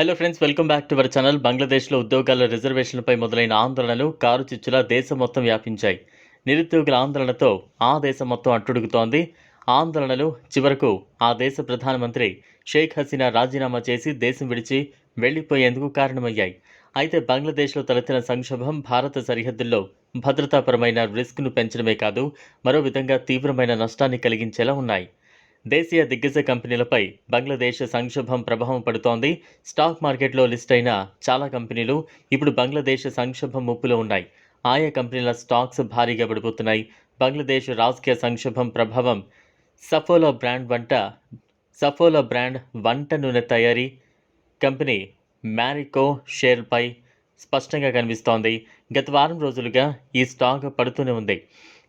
Hello friends welcome back to our channel బంగ్లాదేశ్లో ఉద్యోగాల రిజర్వేషన్లపై మొదలైన ఆందోళనలు కారు చిచ్చుల దేశం మొత్తం వ్యాపించాయి నిరుద్యోగుల ఆందోళనతో ఆ దేశం మొత్తం అట్టుడుగుతోంది ఆందోళనలు చివరకు ఆ దేశ ప్రధానమంత్రి షేక్ హసీనా రాజీనామా చేసి దేశం విడిచి వెళ్ళిపోయేందుకు కారణమయ్యాయి అయితే బంగ్లాదేశ్లో తలెత్తిన సంక్షోభం భారత సరిహద్దుల్లో భద్రతాపరమైన రిస్క్ను పెంచడమే కాదు మరో విధంగా తీవ్రమైన నష్టాన్ని కలిగించేలా ఉన్నాయి దేశీయ దిగ్గజ కంపెనీలపై బంగ్లాదేశ్ సంక్షోభం ప్రభావం పడుతోంది. స్టాక్ మార్కెట్లో లిస్ట్ అయిన చాలా కంపెనీలు ఇప్పుడు బంగ్లాదేశ్ సంక్షోభం ముప్పులో ఉన్నాయి. ఆయా కంపెనీల స్టాక్స్ భారీగా పడిపోతున్నాయి బంగ్లాదేశ్ రాజకీయ సంక్షోభం ప్రభావం సఫోలా బ్రాండ్ వంట సఫోలా బ్రాండ్ వంట నూనె తయారీ కంపెనీ మ్యారికో షేర్పై స్పష్టంగా కనిపిస్తోంది. గత వారం రోజులుగా ఈ స్టాక్ పడుతూనే ఉంది.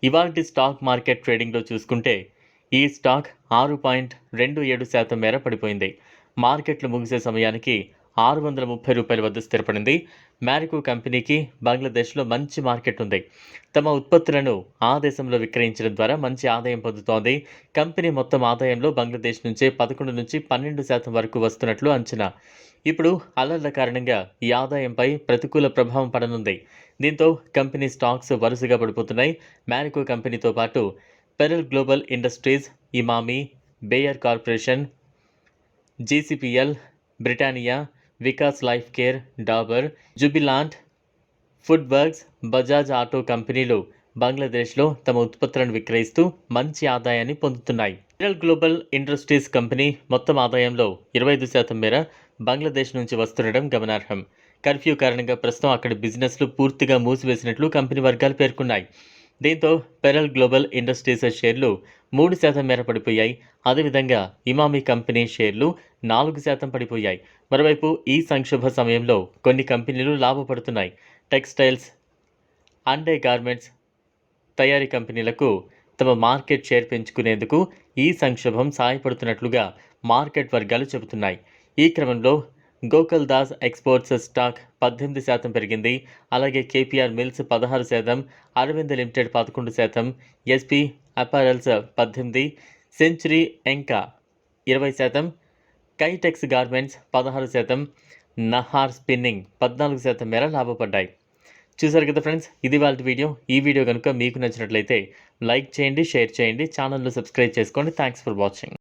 ఇవాల్టి స్టాక్ మార్కెట్ ట్రేడింగ్లో చూసుకుంటే ఈ స్టాక్ ఆరు పాయింట్ రెండు ఏడు శాతం మేర పడిపోయింది. మార్కెట్లు ముగిసే సమయానికి ఆరు వందల ముప్పై రూపాయల వద్ద స్థిరపడింది. మ్యారికో కంపెనీకి బంగ్లాదేశ్లో మంచి మార్కెట్ ఉంది. తమ ఉత్పత్తులను ఆ దేశంలో విక్రయించడం ద్వారా మంచి ఆదాయం పొందుతోంది. కంపెనీ మొత్తం ఆదాయంలో బంగ్లాదేశ్ నుంచే పదకొండు నుంచి పన్నెండు శాతం వరకు వస్తున్నట్లు అంచనా. ఇప్పుడు అలర్ల కారణంగా ఈ ఆదాయంపై ప్రతికూల ప్రభావం పడనుంది. దీంతో కంపెనీ స్టాక్స్ వరుసగా పడిపోతున్నాయి. మ్యారికో కంపెనీతో పాటు Pearl Global Industries Emami Bayer Corporation GCPL Britannia Vikas Life Care Dabur Jubilant Food Works Bajaj Auto కంపెనీలు బంగ్లాదేశ్లో తమ ఉత్పత్తులను విక్రయిస్తూ మంచి ఆదాయాన్ని పొందుతున్నాయి. పెరల్ గ్లోబల్ ఇండస్ట్రీస్ కంపెనీ మొత్తం ఆదాయంలో ఇరవై ఐదు శాతం మేర బంగ్లాదేశ్ నుంచి వస్తుండడం గమనార్హం. కర్ఫ్యూ కారణంగా ప్రస్తుతం అక్కడి బిజినెస్లు పూర్తిగా మూసివేసినట్లు కంపెనీ వర్గాలు పేర్కొన్నాయి. దీంతో పెరల్ గ్లోబల్ ఇండస్ట్రీస్ షేర్లు మూడు శాతం మేర పడిపోయాయి. అదేవిధంగా ఇమామి కంపెనీ షేర్లు నాలుగు శాతం పడిపోయాయి. మరోవైపు ఈ సంక్షోభ సమయంలో కొన్ని కంపెనీలు లాభపడుతున్నాయి. టెక్స్టైల్స్ అండే గార్మెంట్స్ తయారీ కంపెనీలకు తమ మార్కెట్ షేర్ పెంచుకునేందుకు ఈ సంక్షోభం సహాయపడుతున్నట్లుగా మార్కెట్ వర్గాలు చెబుతున్నాయి. ఈ క్రమంలో గోకుల్ దాస్ ఎక్స్పోర్ట్స్ స్టాక్ పద్దెనిమిది శాతం పెరిగింది. అలాగే కేపీఆర్ మిల్స్ పదహారు శాతం అరవింద్ లిమిటెడ్ పదకొండు శాతం ఎస్పీ అపారల్స్ పద్దెనిమిది సెంచురీ ఎంకా ఇరవై శాతం కైటెక్స్ గార్మెంట్స్ పదహారు శాతం నహార్ స్పిన్నింగ్ పద్నాలుగు శాతం మేర లాభపడ్డాయి. చూసారు కదా ఫ్రెండ్స్ ఇది వాళ్ళ వీడియో. ఈ వీడియో కనుక మీకు నచ్చినట్లయితే లైక్ చేయండి షేర్ చేయండి ఛానల్ను సబ్స్క్రైబ్ చేసుకోండి. Thanks for watching